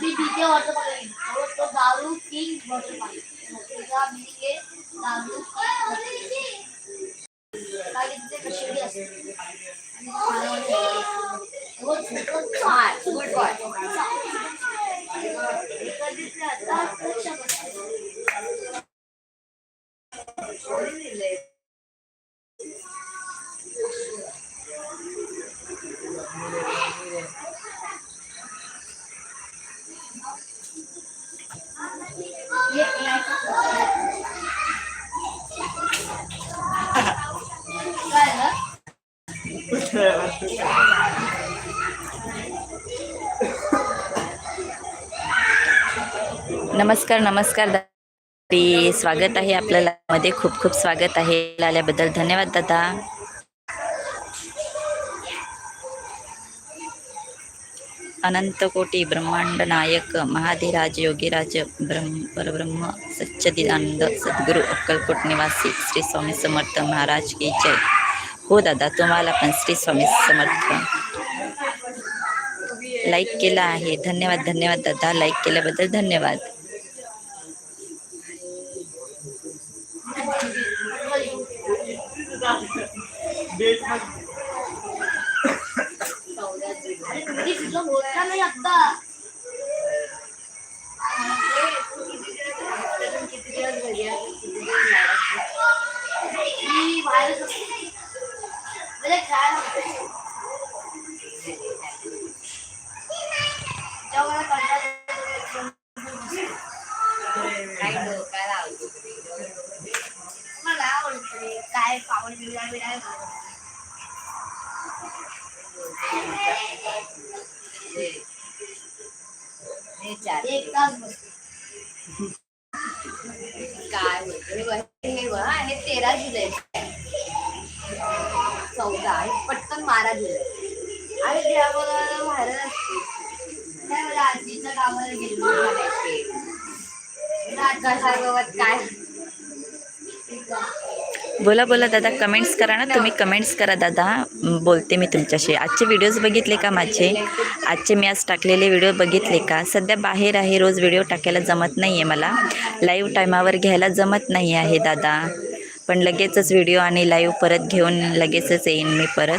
বিবিকে অর্থ পারে তো দারু কিং বলতে পারে। মুক্তিদা বিবিকে দারু তাকে দিতে বেশি আছে গুড বয় এটা দিতে नमस्कार नमस्कार दादा. स्वागत आहे आपल्याला. मध्ये खूप खूप स्वागत आहे. आल्याबद्दल धन्यवाद दादा. अनंत कोटी ब्रह्मांड नायक महाधिराज योगीराज ब्रह्म परब्रह्म सच्चदिदानंद सद्गुरू अक्कलकोट निवासी श्री स्वामी समर्थ महाराज की जय। हो दादा तुम्हाला पण श्री स्वामी समर्थ। लाईक केला आहे. धन्यवाद धन्यवाद दादा. लाईक केल्याबद्दल धन्यवाद. अरे तुम्ही तुझं होत का नाही आता किती दिवस घरी आहे? किती दिवस बाहेर असते? मी बाहेरच असते. म्हणजे खेळायला असते. जेव्हा मला कंटाळा येतो, मला आवडते काय पावड बिवडा बिडा एक तास काय बोलतो हे बघ, हे तेरा जुलै. चौदा हे पटकन बारा जुलै. आणि त्या बघायला बाहेर असते मला आजीच्या कामाला गेलो काय? बोला बोला दादा. कमेंट्स करा ना. तुम्ही कमेंट्स करा दादा. बोलते मी तुमच्याशी. आजचे व्हिडिओज बघितले का माझे? आजचे मी आज टाकलेले व्हिडिओ बघितले का? सध्या बाहेर आहे. रोज व्हिडिओ टाकायला जमत नाही आहे मला लाईव्ह टायमावर घ्यायला जमत नाही आहे दादा. पण लगेचच व्हिडिओ आणि लाईव्ह परत घेऊन लगेचच येईन मी परत.